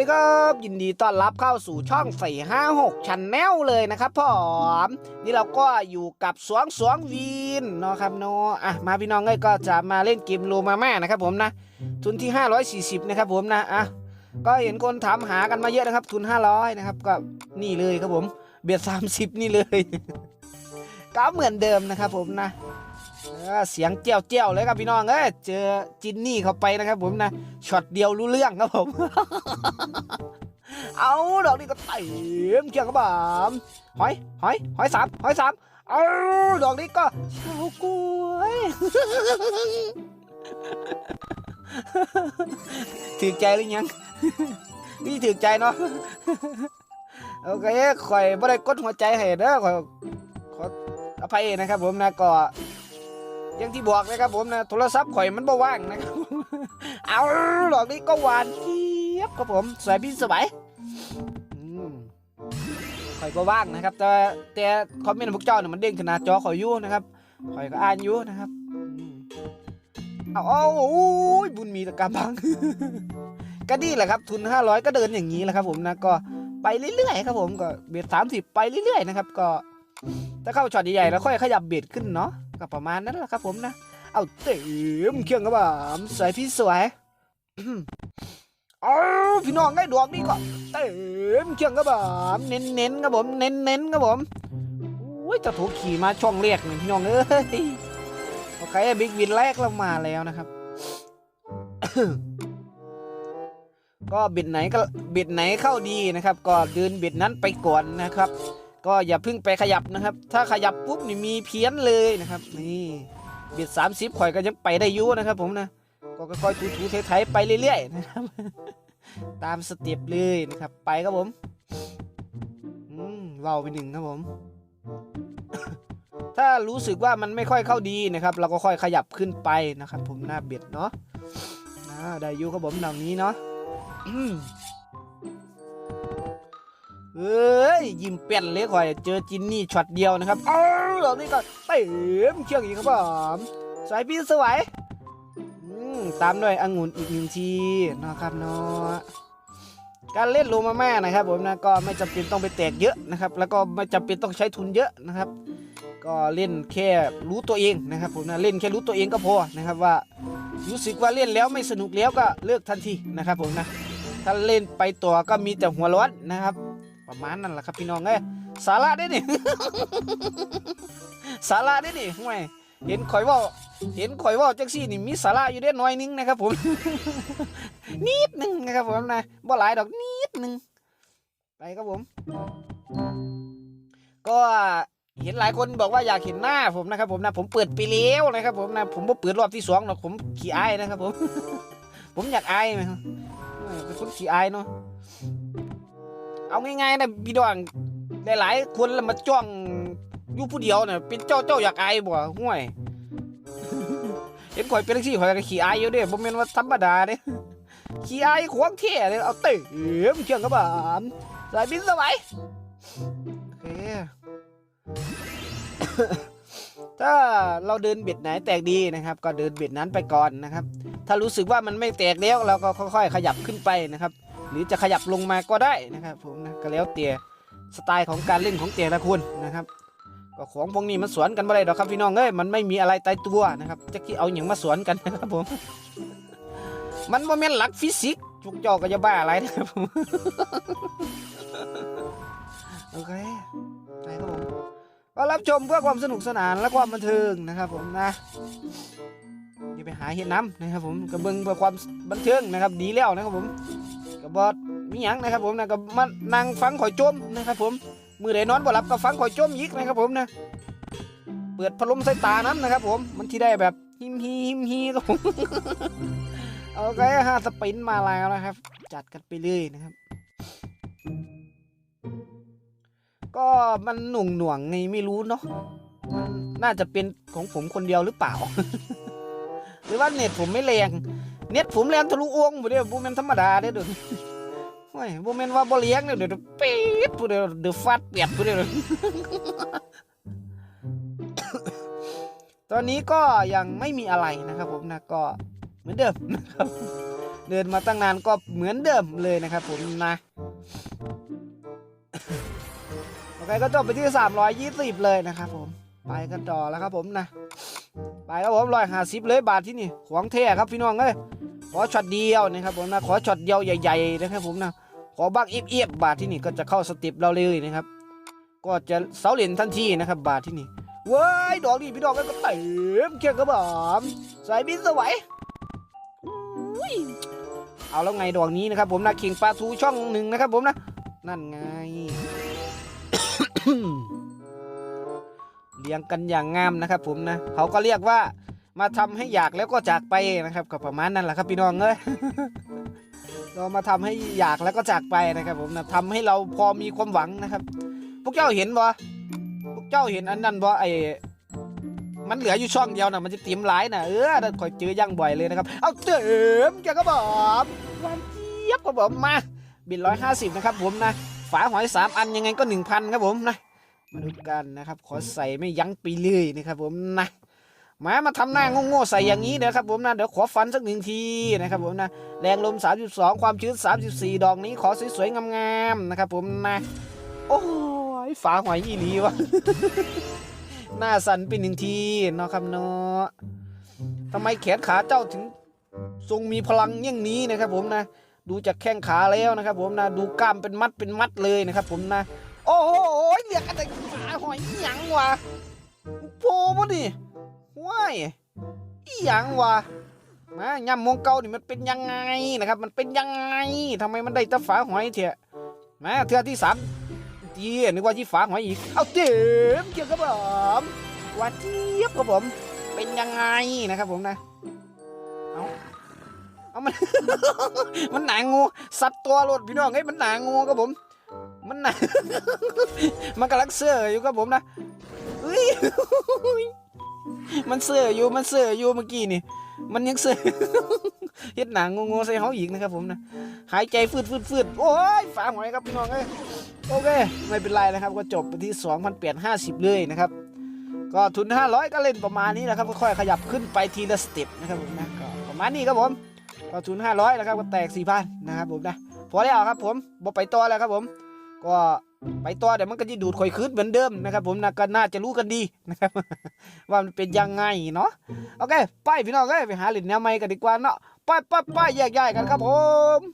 ดีครับยินดีต้อนรับเข้าสู่ช่องใส่ห้าหกชันแนลเลยนะครับผมนี่เราก็อยู่กับสวงสวงวีนเนาะครับเนาะอะมาพี่น้องเอ้ยก็จะมาเล่นเกมโลมาแม่นะครับผมนะทุนที่ 540 นะครับผมนะอะก็เห็นคนถามหากันมาเยอะนะครับ ทุน 500 นะครับ ก็นี่เลยครับผม เบียด 30 นี่เลย ก็เหมือนเดิมนะครับผมนะ เสียงเจียวเจียวๆเลยครับพี่น้องเอ้ยเจอจินนี่เข้าไปนะครับ ผมนะช็อตเดียวรู้เรื่องครับผม เอาดอกนี้ก็เต็มเชียงครับผมหอยหอยหอยสามหอยสามเอาดอกนี้ก็เฉากล้วยถือใจหรือยังนี่ถือใจเนาะโอเคข่อยบ่ได้กดหัวใจให้เด้อข่อยขออภัยนะครับผมนะก็ อยังที่บอกนะครับผมนะโทรศัพท์ข่อยมันบ่ว่างนะครับเอาดอกนี้ก็หวานเจี๊ยบครับผมสวยพี่สวยข่อยก็ว่างนะครับ แต่แต่คอมเมนต์พวกเจ้าเนี่ยมันเด้งขึ้นหน้าจอข่อยอยู่นะครับข่อยก็อ่านอยู่นะครับอืมเอาเอาโอ้ยบุญมีแตะกำบังก็นี่แหละครับทุน 500 ก็เดินอย่างนี้แหละครับผมนะก็ไปเรื่อยๆครับผมก็เบ็ด30ไปเรื่อยๆนะครับ ก็ถ้าเข้าช็อตใหญ่ๆแล้วค่อยขยับเบ็ดขึ้นเนาะ ก็ประมาณนั้นแหละครับผมนะ เอาเต็มเครื่องครับผมสวยพี่สวยเอาพี่น้องได้ดวงนี่ก็เต็มเครื่องครับผมเน้นๆครับผมเน้นๆครับผมโอ้ยจะถูกขี่มาช่องเรียกนี่พี่น้องเอ้ยโอเคบิ๊กวินแรกเรามาแล้วนะครับก็บิดไหนก็บิดไหนเข้าดีนะครับ ก็เดินบิดนั้นไปก่อนนะครับ ก็อย่าเพิ่งไปขยับนะครับ ถ้าขยับปุ๊บนี่มีเพี้ยนเลยนะครับนี่เบิด30ข่อยก็ยังไปได้อยุ่นะครับ ผมนะก็ค่อยๆถูๆไถๆไปเรื่อยๆนะครับ ตามสเต็ปเลยนะครับ ไปครับผมอืมเว้าไปหนึ่งครับผม ถ้ารู้สึกว่ามันไม่ค่อยเข้าดีนะครับ เราก็ค่อยขยับขึ้นไปนะครับ ผมหน้าเบ็ดเนาะได้อยูครับผมแนวนี้เนาะอืมเอ้ ยยิ้มเปี้ยนเลยข่อย เจอจินนี่ช็อตเดียวนะครับ เอ้าเหล่านี้ก็เต็มเชือกอีกครับผมสายพี่สวยตามด้วยองุ่นอีกหนึ่งทีนะครับเนาะการเล่นโลมาม่านะครับผมนะก็ไม่จำเป็นต้องไปแตกเยอะนะครับ แล้วก็ไม่จำเป็นต้องใช้ทุนเยอะนะครับ ก็เล่นแค่รู้ตัวเองนะครับผมนะเล่นแค่รู้ตัวเองก็พอนะครับว่ารู้สึกว่าเล่นแล้วไม่สนุกแล้วก็เลิกทันทีนะครับผมนะถ้าเล่นไปต่อก็มีแต่หัวร้อนนะครับ ประมาณนั้นแหละครับพี่น้องเอ้ยสาระได้นี่ สาระได้นี่ห่วยเห็นข่อยว่าเห็นข่อยว่าจังซี่นี่มีสาระอยู่ได้น้อยนึงนะครับ ผม นิดนึงนะครับผมนะบ่หลายดอกนิดนึงไปครับผม ก็เห็นหลายคนบอกว่าอยากเห็นหน้าผมนะครับ ผมนะผมเปิดไปแล้วนะครับ ผมนะผมบ่เปิดรอบที่สองหรอกผมขี้อายนะครับ ผม ผมอยากอายนะครับเออเป็นคนขี้อายเนาะ เอาง่ายๆนะพี่ดองหลายๆคนแล้วมาจ้องอยู่ผู้เดียวเนี่ยเป็นเจ้าเจ้าอยากอายบ่ห่วยเห็นข่อยเป็นจังซี่ข่อยก็ขี้อายอยู่เด้บ่แม่นว่าธรรมดาเด้ขี้อายของแท้เด้เอาเต็มเครื่องกระบามสายบินสบายโอเคถ้าเราเดินเบ็ดไหนแตกดีนะครับ ก็เดินเบ็ดนั้นไปก่อนนะครับ ถ้ารู้สึกว่ามันไม่แตกแล้วเราก็ค่อย ๆ ขยับขึ้นไปนะครับ หรือจะขยับลงมาก็ได้นะครับผมนะก็แล้วแต่สไตล์ของการเล่นของแต่ละคนนะครับก็ของพวกนี้มันสวนกันไม่ได้หรอกครับพี่น้องเอ้ยมันไม่มีอะไรตายตัวนะครับจะคิดเอาอย่างมาสวนกันนะครับผม มันโมเมนหลักฟิสิกส์จุกจอกก็จะบ้าอะไรนะครับผมโอเคไปครับผมก็รับชมเพื่อความสนุกสนานและความบันเทิงนะครับผมนะอย่าไปหาเห็ดน้ำนะครับผมกระเบิงเพื่อความบันเทิงนะครับดีแล้วนะครับผม บอดมีหยังนะครับผมนะก็มานั่งฟังข่อยจมนะครับผมมือไหนนอนบ่หลับก็ฟังข่อยจมยิกนะครับผมนะเปิดพัดลมใส่ตาน้ำนะครับ ผมมันที่ได้แบบหิมฮีหิมฮีครับผมโอเคห้าสปินมาแล้วนะครับ จัดกันไปเลยนะครับ ก็มันหน่วงหน่วงไงไม่รู้เนาะมันน่าจะเป็นของผมคนเดียวหรือเปล่า หรือว่าเน็ตผมไม่แรง เน็ตผมแรงทะลุอ้วงบ่เด้อบ่แม่นธรรมดาเด้อเดี๋ยวนี้โอ้ยบ่แม่นว่าบ่เลี้ยงเด้อเดี๋ยวปี๊ดผู้เดียวเดี๋ยวฟาดเปียดผู้เดียวตอนนี้ก็ยังไม่มีอะไรนะครับผมนะก็เหมือนเดิมนะครับเดินมาตั้งนานก็เหมือนเดิมเลยนะครับผมนะโอเคก็จบไปที่ 320 เลยนะครับผมไปกันต่อแล้วครับผมนะไปครับผมร้อยห้าสิบเลยบาทที่นี่ของแท้ครับพี่น้องเอ้ยขอช็อตเดียวนะครับผมนะขอช็อตเดียวใหญ่ๆนะครับผมนะ อบักเอียบๆบาทที่นี่ก็จะเข้าสเต็ปเราเลยนะครับ ก็จะเสาเหรียญทันทีนะครับ บาทที่นี่เว้ยดอกนี่พี่ดอกก็เต็มเคียงกระบอกใส่บินสวยอุ้ยเอาแล้วไงดอกนี้นะครับ ผมนะคิงปลาทูช่องหนึ่งนะครับผมนะ นั่นไงเลี้ยงกันอย่างงามนะครับ ผมนะเขาก็เรียกว่ามาทำให้อยากแล้วก็จากไปนะครับ ก็ประมาณนั้นแหละครับพี่น้องเอ้ย เรามาทำให้อยากแล้วก็จากไปนะครับ ผมนะทำให้เราพอมีความหวังนะครับ พวกเจ้าเห็นบ่พวกเจ้าเห็นอันนั้นบ่ไอ้มันเหลืออยู่ช่องเดียวนะมันจะเตรียมหลายนะเออนั่นคอยเจอย่างบ่อยเลยนะครับ เอาเติมแกก็บอกวานเจี๊ยบก็บอกมาบินร้อยห้าสิบนะครับ ผมนะ ฝาหอยสามอันยังไงก็หนึ่งพันครับผมนะมาดูกันนะครับ ขอใส่ไม่ยั้งไปเลยนะครับผมนะ มามาทำหน้าโง่ๆใส่อย่างนี้เดี๋ยวครับผมนะเดี๋ยวขอฟันสักหนึ่งทีนะครับผมนะแรงลม 32 ความชื้น 34 ดอกนี้ขอสวยๆงามๆนะครับผมนะโอ้ยฝาหอยอีหลีวะหน้าสั่นเป็นหนึ่งทีเนาะครับเนาะทำไมแขนขาเจ้าถึงทรงมีพลังอย่างนี้นะครับผมนะดูจากแข้งขาแล้วนะครับผมนะดูกล้ามเป็นมัดเป็นมัดเลยนะครับผมนะ โอ้โหเรียกกันแต่ฝาหอยอีหยังวะโพบ่ดิ ว้ยอีหยังวะมายำมงเกานี่มันเป็นยังไงนะครับ มันเป็นยังไงทำไมมันได้ต่ฝาหอยเถอะมาเทือที่สามทีนึกว่าที่ฝาหอยอีก เอาเจ็บเกี่ยวกับผมว่าเจี๊ยบกับผม เป็นยังไงนะครับผมนะ เอาเอามัน มันหนางู สัตว์ตัวรถพี่น้องเอ้ยมันหนางูครับผม มันหนา มันกำลังเสื้ออยู่ครับผมนะเฮ้ย มันเสื้ออยู่มันเสื้ออยู่เมื่อกี้นี่มันยังเสื้อเฮ็ดหนังงงๆใส่เขาอีกนะครับผมนะหายใจฟืดฟืดฟืดโอ้ยฝาหอยครับพี่น้องเอ้ยโอเค ไม่เป็นไรนะครับ ก็จบไปที่2,850 เลยนะครับ ก็ทุน 500 ก็เล่นประมาณนี้นะครับค่อยๆขยับขึ้นไปทีละสเต็ปนะครับผมนะก็ประมาณนี้ครับผมก็ทุน 500 นะครับก็แตก4,000นะครับผมนะพอแล้วครับผมบ่ไปต่อแล้วครับผม ก็ ไปต่อเดี๋ยวมันก็จะดูดข่อยคืดเหมือนเดิมนะครับ ผมนะก็น่าจะรู้กันดีนะครับ ว่ามันเป็นยังไงเนาะโอเค ไปพี่น้องเอ้ยไปหาหลินแนวใหม่กันดีกว่าเนาะไปไปไปแยกย้ายกันครับผม